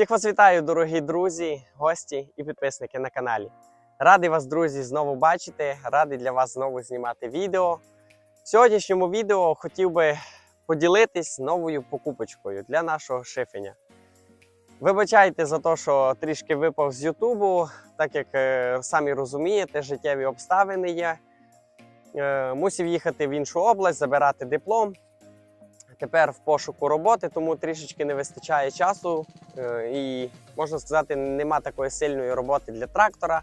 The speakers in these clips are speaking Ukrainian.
Всіх вас вітаю, дорогі друзі, гості і підписники на каналі. Радий вас, друзі, знову бачити, радий для вас знову знімати відео. В сьогоднішньому відео хотів би поділитись новою покупочкою для нашого шифеня. Вибачайте за те, що трішки випав з Ютубу, так як е, самі розумієте, життєві обставини є. Е, мусив їхати в іншу область, забирати диплом. Тепер в пошуку роботи, тому трішечки не вистачає часу. е, І можна сказати, нема такої сильної роботи для трактора.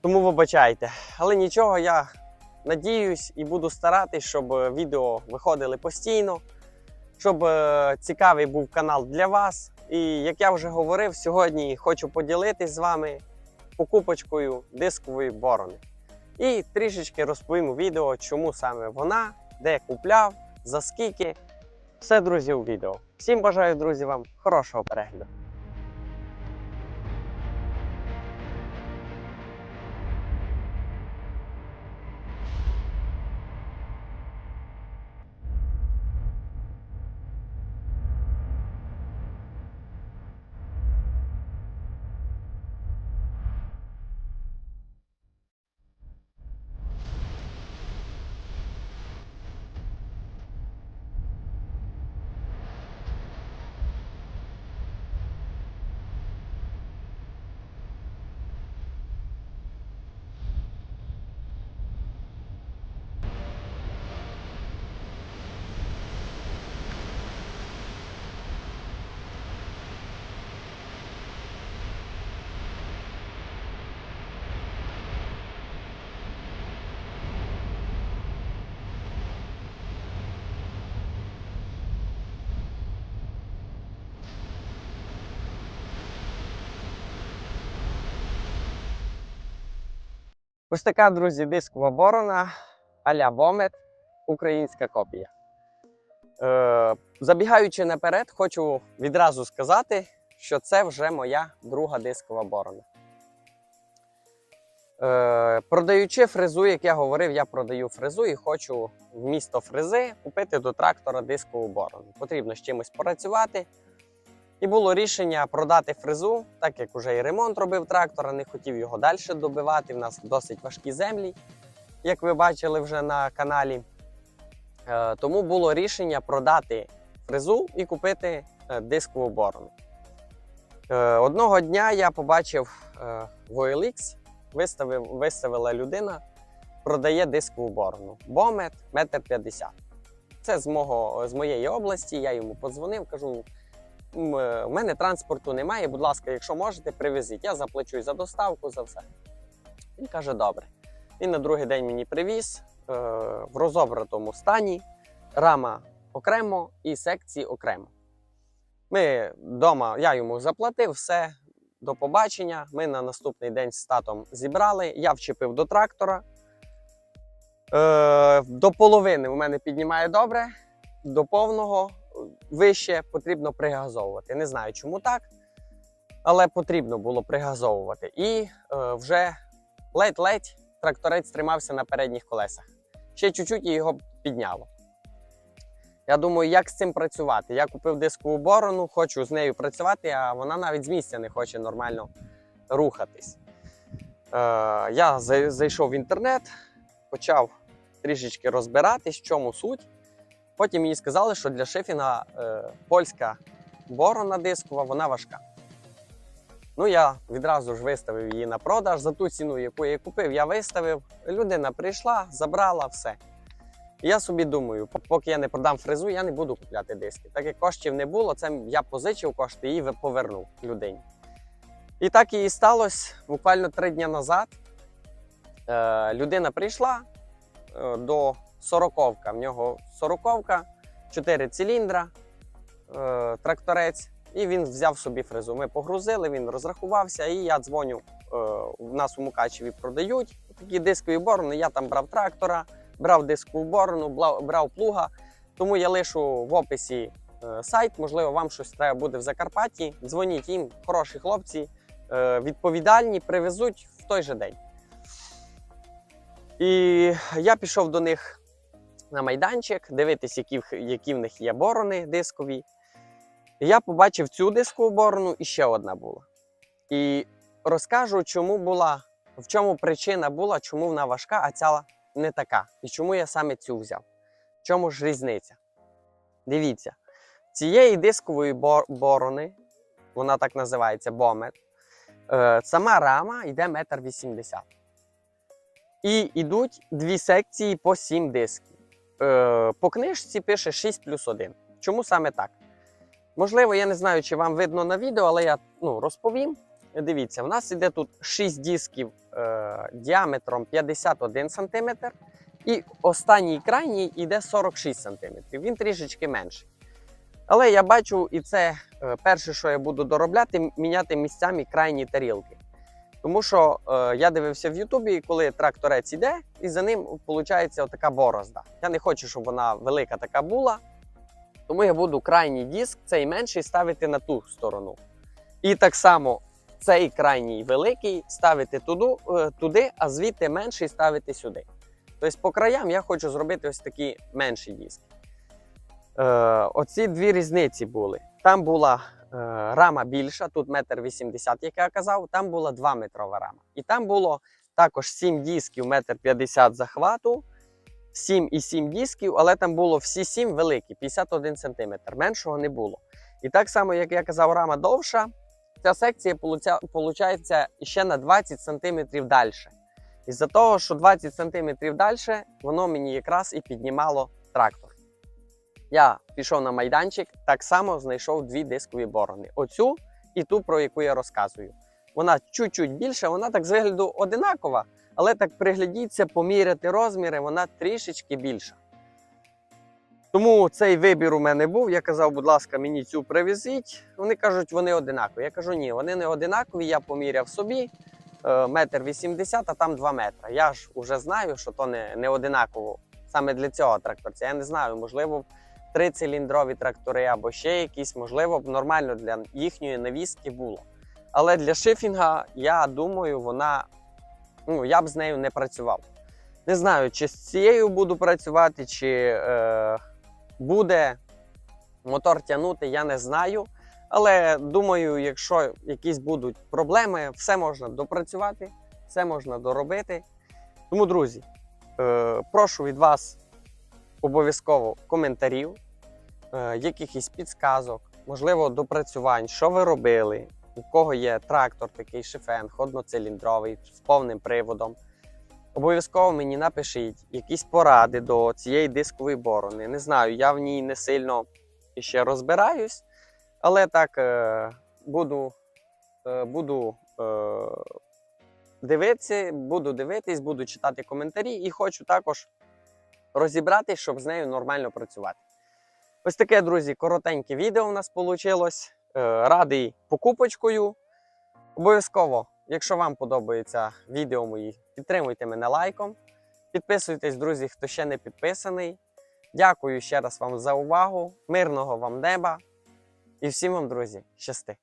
Тому вибачайте. Але нічого, я надіюсь і буду старатись, щоб відео виходили постійно, щоб е, цікавий був канал для вас. І як я вже говорив, сьогодні хочу поділитись з вами покупочкою дискової борони. І трішечки розповім у відео, чому саме вона, де купляв, за скільки. Все, друзі, у відео. Всім бажаю, друзі, вам хорошого перегляду. Ось така, друзі, дискова борона а-ля Вомет, українська копія. Е, забігаючи наперед, хочу відразу сказати, що це вже моя друга дискова борона. Е, продаючи фрезу, як я говорив, я продаю фрезу і хочу в місто фрези купити до трактора дискову борону. Потрібно з чимось працювати. І було рішення продати фрезу, так як уже і ремонт робив трактора, не хотів його далі добивати. В нас досить важкі землі, як ви бачили вже на каналі. Е, тому було рішення продати фрезу і купити е, дискову борону. Е, одного дня я побачив в OLX, виставив, виставила людина, продає дискову борону. Бомет, метр п'ятдесят. Це з, мого, з моєї області. Я йому подзвонив, кажу. М, е, У мене транспорту немає. Будь ласка, якщо можете, привезіть. Я заплачу за доставку, за все. Він каже: добре. Він на другий день мені привіз е, в розобратому стані, рама окремо і секції окремо. Ми вдома, я йому заплатив, все, до побачення. Ми на наступний день з татом зібрали. Я вчепив до трактора. Е, до половини у мене піднімає добре, до повного вище потрібно пригазовувати. Не знаю, чому так, але потрібно було пригазовувати. І е, вже ледь-ледь тракторець тримався на передніх колесах. Ще чуть-чуть і його підняло. Я думаю, як з цим працювати? Я купив дискову борону, хочу з нею працювати, а вона навіть з місця не хоче нормально рухатись. Е, я зайшов в інтернет, почав трішечки розбиратись, в чому суть. Потім мені сказали, що для шифінга е, польська борона дискова, вона важка. Ну, я відразу ж виставив її на продаж за ту ціну, яку я купив, я виставив. Людина прийшла, забрала все. І я собі думаю, поки я не продам фрезу, я не буду купляти диски. Так як коштів не було, це я позичив кошти і повернув людині. І так і сталося буквально три дні назад. Е, людина прийшла е, до сороковка. В нього сороковка, 4 циліндра, е, тракторець, і він взяв собі фрезу. Ми погрузили, він розрахувався, і я дзвоню. Е, нас у Мукачеві продають такі дискові борони. Я там брав трактора, брав дискову борону, брав плуга. Тому я лишу в описі е, сайт. Можливо, вам щось треба буде в Закарпатті. Дзвоніть їм, хороші хлопці, е, відповідальні, привезуть в той же день. І я пішов до них на майданчик, дивитись, які, в- які в них є борони дискові. Я побачив цю дискову борону і ще одна була. І розкажу, чому була, в чому причина була, чому вона важка, а ця не така. І чому я саме цю взяв. В чому ж різниця? Дивіться, цієї дискової бор- борони, вона так називається бомет, е, сама рама йде метр вісімдесят. І йдуть дві секції по 7 дисків. Е, по книжці пише 6 плюс 1. Чому саме так? Можливо, я не знаю, чи вам видно на відео, але я ну, розповім. Дивіться, в нас іде тут 6 дисків е, діаметром 51 см, і останній крайній йде 46 см. Він трішечки менший. Але я бачу, і це е, перше, що я буду доробляти, міняти місцями крайні тарілки. Тому що е, я дивився в Ютубі, коли тракторець іде, і за ним виходить така борозда. Я не хочу, щоб вона велика така була. Тому я буду крайній диск, цей менший, ставити на ту сторону. І так само цей крайній великий ставити туди, е, туди а звідти менший ставити сюди. Тобто по краям я хочу зробити ось такі менші диски. Е, оці дві різниці були. Там була рама більша, тут метр вісімдесят, як я казав, там була 2 метрова рама. І там було також 7 дисків, метр 50 захвату, 7 і 7 дисків, але там було всі 7 великі, 51 см. Меншого не було. І так само, як я казав, рама довша, ця секція виходить ще на 20 см далі. Із-за того, що 20 см далі, воно мені якраз і піднімало трактор. Я пішов на майданчик, так само знайшов дві дискові борони. Оцю і ту, про яку я розказую. Вона чуть-чуть більша, вона так з вигляду одинакова, але так приглядіться, поміряти розміри, вона трішечки більша. Тому цей вибір у мене був. Я казав, будь ласка, мені цю привезіть. Вони кажуть, вони одинакові. Я кажу, ні, вони не одинакові. Я поміряв собі е, метр вісімдесят, а там 2 метри. Я ж вже знаю, що то не, не одинаково саме для цього тракторця. Я не знаю, можливо, трициліндрові трактори або ще якісь, можливо, б нормально для їхньої навіски було. Але для шифінга, я думаю, вона ну, я б з нею не працював. Не знаю, чи з цією буду працювати, чи е, буде мотор тягнути, я не знаю. Але думаю, якщо якісь будуть проблеми, все можна допрацювати, все можна доробити. Тому, друзі, е, прошу від вас обов'язково коментарів, якихось підсказок, можливо, допрацювань, що ви робили, у кого є трактор такий шифенг, одноциліндровий з повним приводом. Обов'язково мені напишіть якісь поради до цієї дискової борони. Не знаю, я в ній не сильно ще розбираюсь, але так е, буду, е, буду е, дивитися, буду дивитись, буду читати коментарі і хочу також розібратись, щоб з нею нормально працювати. Ось таке, друзі, коротеньке відео у нас вийшло. Радий покупочкою. Обов'язково, якщо вам подобається відео мої, підтримуйте мене лайком. Підписуйтесь, друзі, хто ще не підписаний. Дякую ще раз вам за увагу. Мирного вам неба. І всім вам, друзі, щасти!